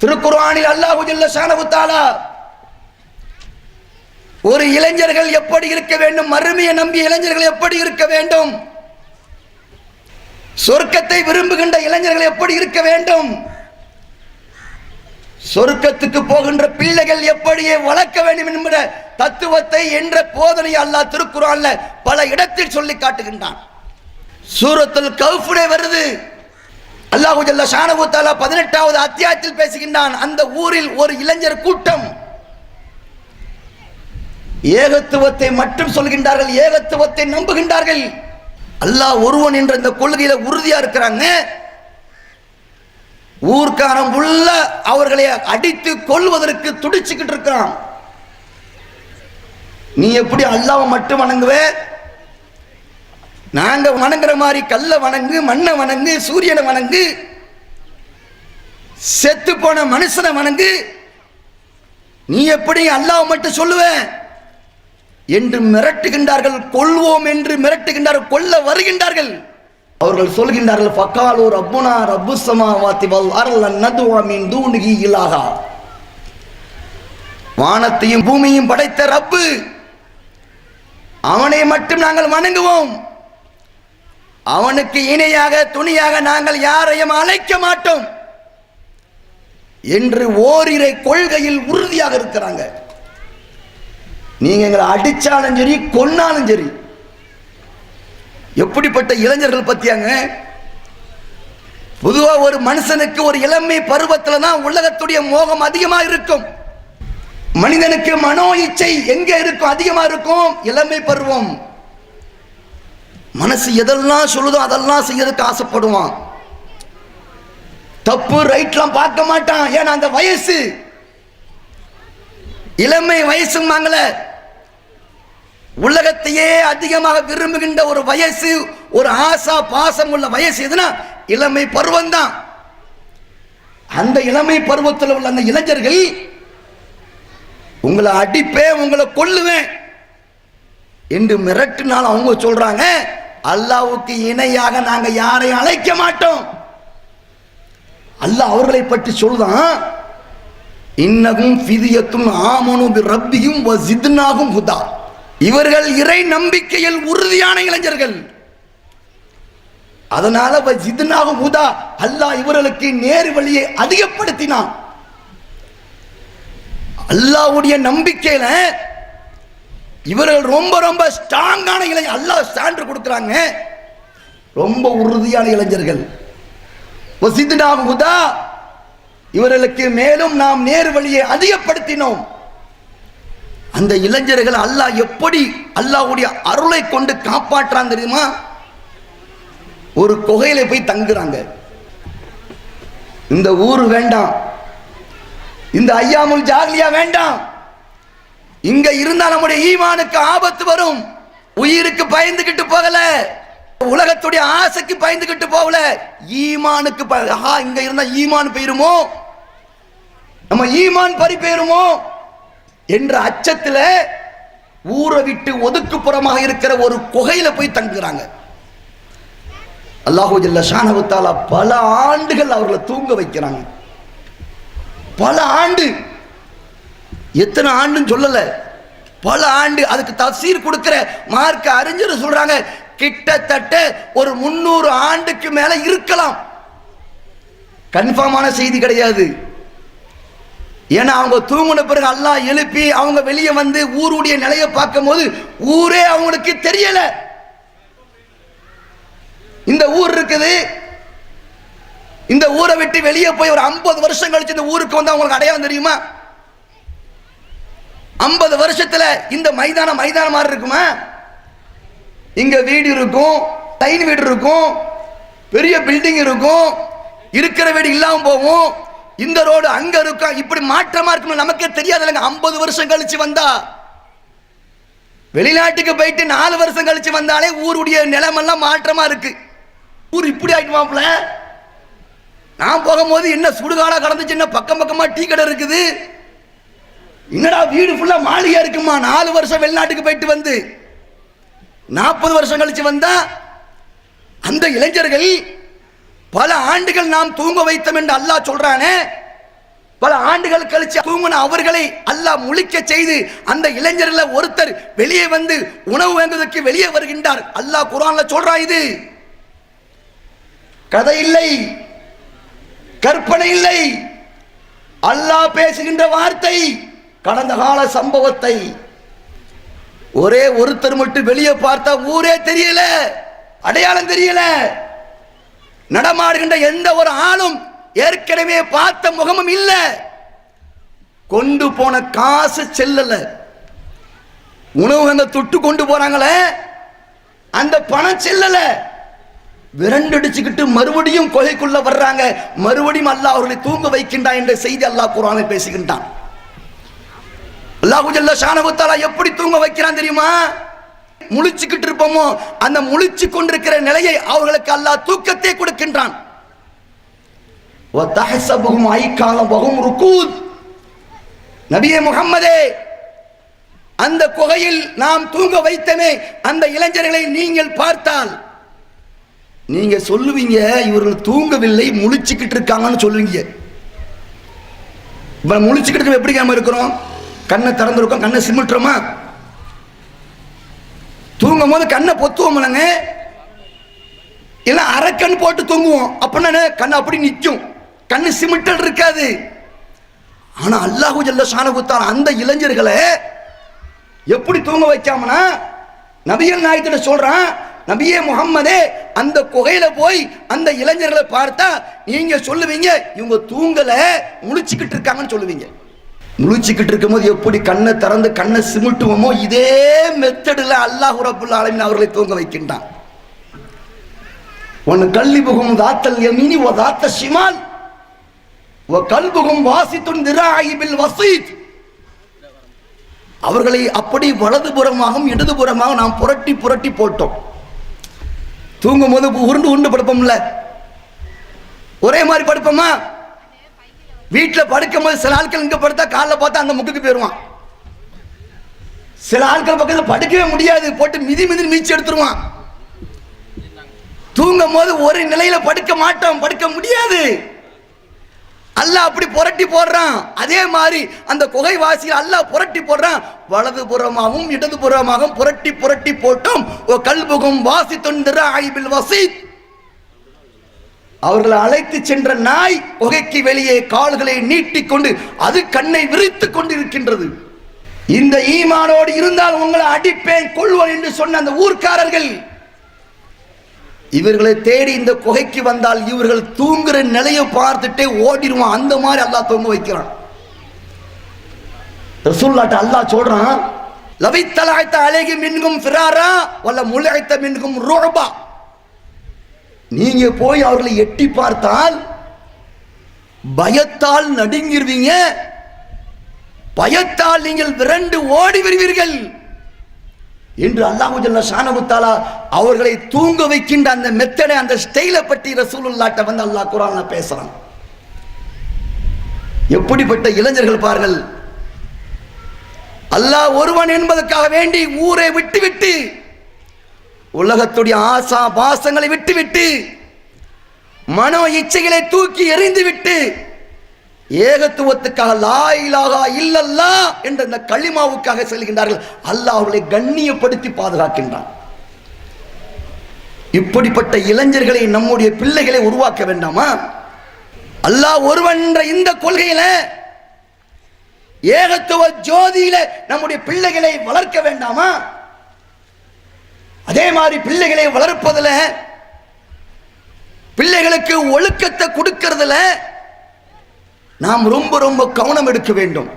திருக்குர்ஆனில் அல்லாஹு ஜல்ல ஒரு இளைஞர்கள் எப்படி இருக்க வேண்டும்? மறுமையை நம்பிய இளைஞர்கள் எப்படி இருக்க வேண்டும்? சொர்க்கத்தை விரும்புகின்ற இளைஞர்கள் எப்படி இருக்க வேண்டும்? சொர்க்கத்துக்கு போகின்ற பிள்ளைகள் எப்படியே வளர்க்க வேண்டும் என்கிற தத்துவத்தை என்ற போதனை அல்லாஹ் திருக்குறான்ல பல இடத்தில் சொல்லி காட்டுகின்றான். சூரத்தில் கவுஃபுடே வருது. அல்லாஹு ஜல்ல ஷானஹு தஆலா 18வது அத்தியாயத்தில் பேசுகின்றான் அந்த ஊரில் ஒரு இளைஞர் கூட்டம். ஏகத்துவத்தை மட்டும் சொல்கின்றார்கள் ஏகத்துவத்தை நம்புகின்றார்கள். அல்லாஹ் ஒருவன் என்ற இந்த கொள்கையில உறுதியா இருக்கிறாங்க. ஊர்க்காரன் உள்ள அவர்களை அடித்து கொள்வதற்கு துடிச்சுக்கிட்டு இருக்கிறான். நீ எப்படி அல்லாவை மட்டும் வணங்குவே? நாங்க வணங்குற மாதிரி கல்லை வணங்கு மண்ணை வணங்கு சூரியனை வணங்கு செத்து போன மனுஷனை வணங்கு. நீ எப்படி அல்லாஹ் மட்டும் சொல்லுவேன் என்று மிரட்டுகின்றார்கள் கொள்வோம் என்று மிரட்டுகின்றார்கள் கொல்ல வருகின்றார்கள். அவர்கள் சொல்கின்றார்கள் ஃபக்காலு ரப்புனா ரப்பு சமாவாத்தி வல் அர்ல நதுவ மின் தூனிகி இலாகா வானத்தையும் பூமியும் படைத்த ரப்பு அவனை மட்டும் நாங்கள் வணங்குவோம். அவனுக்கு இணையாக துணியாக நாங்கள் யாரையும் அழைக்க மாட்டோம். என்று ஓரிரை கொள்கையில் உறுதியாக இருக்கிறாங்க. நீங்க எங்களை அடிச்சாலும் சரி கொன்னாலும் சரி எப்படிப்பட்ட இளைஞர்கள் பத்தியாங்க? பொதுவாக ஒரு மனுஷனுக்கு ஒரு இளமை பருவத்தில் தான் உலகத்துடைய மோகம் அதிகமாக இருக்கும். மனிதனுக்கு மனோ இச்சை எங்கே இருக்கும்? அதிகமாக இருக்கும். இளமை பருவம். மனசு எதெல்லாம் சொல்லுதோ அதெல்லாம் செய்யறதுக்கு ஆசைப்படுவான். தப்பு ரைட்லாம் பார்க்க மாட்டான். ஏன்னா அந்த வயசு. இளமை வயசுமாங்கள உலகத்தையே அதிகமாக விரும்புகின்ற ஒரு வயசு ஒரு ஆசா பாசம் உள்ள வயசு எதுனா இளமை பருவம் தான் அந்த இளமை பருவத்தில் உள்ள அந்த இளைஞர்கள் உங்களை அடிப்பேன் உங்களை கொல்லுவேன். என்று மிரட்டினால் அவங்க சொல்றாங்க அல்லாவுக்கு இணையாக நாங்க யாரையும் அழைக்க மாட்டோம். அல்லாஹ் அவர்களை பற்றி சொல்லுதான் இன்னகும் ஃபிதியத்தும் ஆமனும் ரப்பியும் வசித்னாகும் ஹுதா. இவர்கள் இறை நம்பிக்கையில் உறுதியான இளைஞர்கள். அதனால வசித்னாகும் ஹுதா அல்லாஹ் இவர்களுக்கு நேர் வழியை அதிகப்படுத்தினான். அல்லாஹ்வுடைய நம்பிக்கையில இவர்கள் ரொம்ப ரொம்ப ஸ்ட்ராங்கான இளைஞர் அல்லாஹ் சான்று கொடுக்குறாங்க. ரொம்ப உறுதியான இளைஞர்கள். வசித்னாகும் ஹுதா இவர்களுக்கு மேலும் நாம் நேர் வழியை அதிகப்படுத்தினோம். அந்த இளைஞர்கள் அல்லாஹ் எப்படி அல்லாஹ்வுடைய அருளை கொண்டு காப்பாற்றான் தெரியுமா? ஒரு குகையில போய் தங்குறாங்க. இந்த ஊர் வேண்டாம். இந்த ஐயாமுல் ஜாகலியா வேண்டாம். இங்க இருந்தா நம்முடைய ஈமானுக்கு ஆபத்து வரும். உயிருக்கு பயந்துகிட்டு போகல. உலகத்துடைய ஆசைக்கு பயந்துகிட்டு போகல. ஈமானுக்கு ப- ஆஹா இங்க இருந்தா ஈமான் போயிருமோ? நம்ம ஈமான் பறி போயிருமோ? என்ற அச்சத்துல ஊரை விட்டு ஒதுக்குப்புறமாக இருக்கிற ஒரு குகையில போய் தங்குறாங்க. அல்லாஹூ ஜல்ல ஷானஹு பல ஆண்டுகள் அவர்களை தூங்க வைக்கிறாங்க. பல ஆண்டு எத்தனை ஆண்டுன்னு சொல்லலை. பல ஆண்டு அதுக்கு தசீர் கொடுக்கிற மார்க்க அறிஞர் சொல்றாங்க கிட்டத்தட்ட ஒரு முன்னூறு ஆண்டுக்கு மேல இருக்கலாம். கன்ஃபார்மான செய்தி கிடையாது. ஏன்னா அவங்க தூங்கின பிறகு எல்லாம் எழுப்பி அவங்க வெளியே வந்து ஊருடைய நிலையை பார்க்கும்போது ஊரே அவங்களுக்கு தெரியல. இந்த ஊர் இருக்குது. இந்த ஊரை விட்டு வெளியே போய் ஒரு ஐம்பது வருஷம் கழிச்சு இந்த ஊருக்கு வந்து அவங்களுக்கு அடையாளம் தெரியுமா? ஐம்பது வருஷத்துல இந்த மைதானம் மைதானம் மாதிரி இருக்குமா? இங்க வீடு இருக்கும் டைன் வீடு இருக்கும் பெரிய பில்டிங் இருக்கும் இருக்கிற வீடு இல்லாமல் போகும். இந்த ரோடு அங்க இருக்கும் இப்படி மாற்றமா இருக்கும் நமக்கே தெரியாது இல்லைங்க ஐம்பது வருஷம் கழிச்சு வந்தா. வெளிநாட்டுக்கு போயிட்டு நாலு வருஷம் கழிச்சு வந்தாலே ஊருடைய நிலமெல்லாம் மாற்றமா இருக்கு. ஊர் இப்படி ஆயிட்டுமாப்ல நான் போகும்போது என்ன சுடுகாடா கடந்துச்சு என்ன பக்கம் பக்கமா டீ கடை இருக்குது? என்னடா வீடு ஃபுல்லாக மாளிகையாக இருக்குமா? நாலு வருஷம் வெளிநாட்டுக்கு போயிட்டு வந்து. நாற்பது வருஷம் கழிச்சு வந்தா அந்த இளைஞர்கள் பல ஆண்டுகள் நாம் தூங்க வைத்தோம் என்று அல்லாஹ் சொல்றானே. பல ஆண்டுகள் கழிச்சு தூங்கின அவர்களை அல்லாஹ் முழிக்க செய்து அந்த இளைஞர்கள் ஒருத்தர் வெளியே வந்து உணவு வாங்குவதற்கு வெளியே வருகின்றார். அல்லாஹ் குரான்ல சொல்றான் இது. கதை இல்லை. கற்பனை இல்லை. அல்லாஹ் பேசுகின்ற வார்த்தை கடந்த கால சம்பவத்தை ஒரே ஒருத்தர் மட்டும் வெளியே பார்த்தா ஊரே தெரியல அடையாளம் தெரியல. நடமாடுகின்ற எந்த ஒரு ஆளும் ஏற்கனவே பார்த்த முகமும் இல்லை. கொண்டு போன காசு செல்லல. உணவு தொட்டு கொண்டு போறாங்களே அந்த பணம் செல்லல. விரண்டடிச்சுக்கிட்டு மறுபடியும் கொகைக்குள்ள வர்றாங்க. மறுபடியும் அல்லாஹ் அவர்களை தூங்க வைக்கின்றான் என்ற செய்தி அல்லாஹ் குரானை பேசுகின்றான். அல்லாஹுஜல்ல ஷானகுத்தாலா எப்படி தூங்க வைக்கிறான் தெரியுமா? முழிச்சுக்கிட்டு இருப்போமோ அந்த முழிச்சு கொண்டிருக்கிற நிலையை அவர்களுக்கு அல்லா தூக்கத்தை கொடுக்கின்றான். நபியே முகம்மதே அந்த குகையில் நாம் தூங்க வைத்தமே அந்த இளைஞர்களை நீங்கள் பார்த்தால். நீங்க சொல்லுவீங்க இவர்கள் தூங்கவில்லை முழிச்சுக்கிட்டு இருக்காங்கன்னு சொல்லுவீங்க. முழிச்சுக்கிட்டு எப்படி நம்ம இருக்கிறோம் கண்ணை திறந்துருக்கோம் கண்ணை சிமிட்டுறோமா? தூங்கும் போது கண்ணை பொத்துவோம் இல்லைங்க. இல்லை அரைக்கண் போட்டு தூங்குவோம். அப்படின்னா கண் அப்படி நிற்கும். கண்ணு சிமிட்டல் இருக்காது. ஆனால் அல்லாஹு ஜல்ல ஷானகுத்தான் அந்த இளைஞர்களை எப்படி தூங்க வைக்காமனா? நபியன் நாயகத்துல சொல்றான் நபியே முகம்மதே அந்த குகையில போய் அந்த இளைஞர்களை பார்த்தா நீங்க சொல்லுவீங்க இவங்க தூங்கலை முழிச்சுக்கிட்டு இருக்காங்கன்னு சொல்லுவீங்க. முழிச்சுக்கிட்டு இருக்கும்போது எப்படி கண்ணை திறந்து கண்ணை சிமிட்டுவோமோ இதே மெத்தடில் அல்லாஹ் ரபுல் ஆலமின் அவர்களை தூங்க வைக்கின்றான். ஒன்னு கல்வி புகும் தாத்தல் எமினி ஓ தாத்த ஷிமால். ஓ கல்புகும் வாசித்துன் திராயிபில் வசீத். அவர்களை அப்படி வலதுபுறமாகவும் இடதுபுறமாகவும் நாம் புரட்டி புரட்டி போட்டோம். தூங்கும் போது உருண்டு உருண்டு படுப்போம்ல. ஒரே மாதிரி படுப்போமா? வீட்டில் படுக்கும் போது சில ஆட்கள் இங்கே படுத்தா காலைல பார்த்தா அந்த முக்குக்கு போயிடுவான் சில ஆட்கள் பக்கத்தில் படுக்கவே முடியாது. போட்டு மிதி மிதி மீச்சு எடுத்துருவான். தூங்கும் போது ஒரு நிலையில படுக்க மாட்டோம். படுக்க முடியாது. அல்ல அப்படி புரட்டி போடுறான். அதே மாதிரி அந்த குகை வாசியில் அல்லாஹ் புரட்டி போடுறான். வலது புறமாகவும் இடது புறமாகவும் புரட்டி புரட்டி போட்டோம். ஓ கல்புகும் வாசி தொண்டிர ஆய்பில் வசீத். அவர்களை அழைத்து சென்ற நாய் குகைக்கு வெளியே கால்களை நீட்டிக்கொண்டு அது கண்ணை விரித்துக் கொண்டிருக்கின்றது. இந்த ஈமானோடு இருந்தால் உங்களை அடிப்பேன் கொள்வோன் என்று சொன்ன அந்த ஊர்க்காரர்கள் இவர்களை தேடி இந்த குகைக்கு வந்தால் இவர்கள் தூங்குற நிலையை பார்த்துட்டே ஓடிடுவான். அந்த மாதிரி அல்லாஹ் தூங்க வைக்கிறான். ரசூல்லாட்ட அல்லாஹ் சொல்றான் லவித்தலாய்த்த அழகி மின்கும் ஃபிராரா வல்ல முளைத்த மின்கும் ரோபா நீங்க போய் அவர்களை எட்டி பார்த்தால் பயத்தால் நடுங்கிருவீங்க. பயத்தால் நீங்கள் விரண்டு ஓடி வருவீர்கள். என்று அல்லாஹு ஜல்ல அவர்களை தூங்க வைக்கின்ற அந்த மெத்தடை அந்த ஸ்டைலை பற்றி ரசூலுல்லாட்ட வந்து அல்லாஹ் குரான் பேசுறான். எப்படிப்பட்ட இளைஞர்கள் பார்கள் அல்லாஹ் ஒருவன் என்பதற்காக வேண்டி ஊரை விட்டு விட்டு உலகத்துடைய ஆசா பாசங்களை விட்டுவிட்டு மனோ இச்சைகளை தூக்கி எறிந்துவிட்டு ஏகத்துவத்துக்காக லா இல்லல்லா என்ற இந்த களிமாவுக்காக செல்கின்றார்கள். அல்லாஹ் அவர்களை கண்ணியப்படுத்தி பாதுகாக்கின்றான். இப்படிப்பட்ட இளைஞர்களை நம்முடைய பிள்ளைகளை உருவாக்க வேண்டாமா? அல்லாஹ் ஒருவன் இந்த கொள்கையில ஏகத்துவ ஜோதியில நம்முடைய பிள்ளைகளை வளர்க்க வேண்டாமா? அதே மாதிரி பிள்ளைகளை வளர்ப்பதில் பிள்ளைகளுக்கு ஒழுக்கத்தை கொடுக்கறதுல நாம் ரொம்ப ரொம்ப கவனம் எடுக்க வேண்டும்.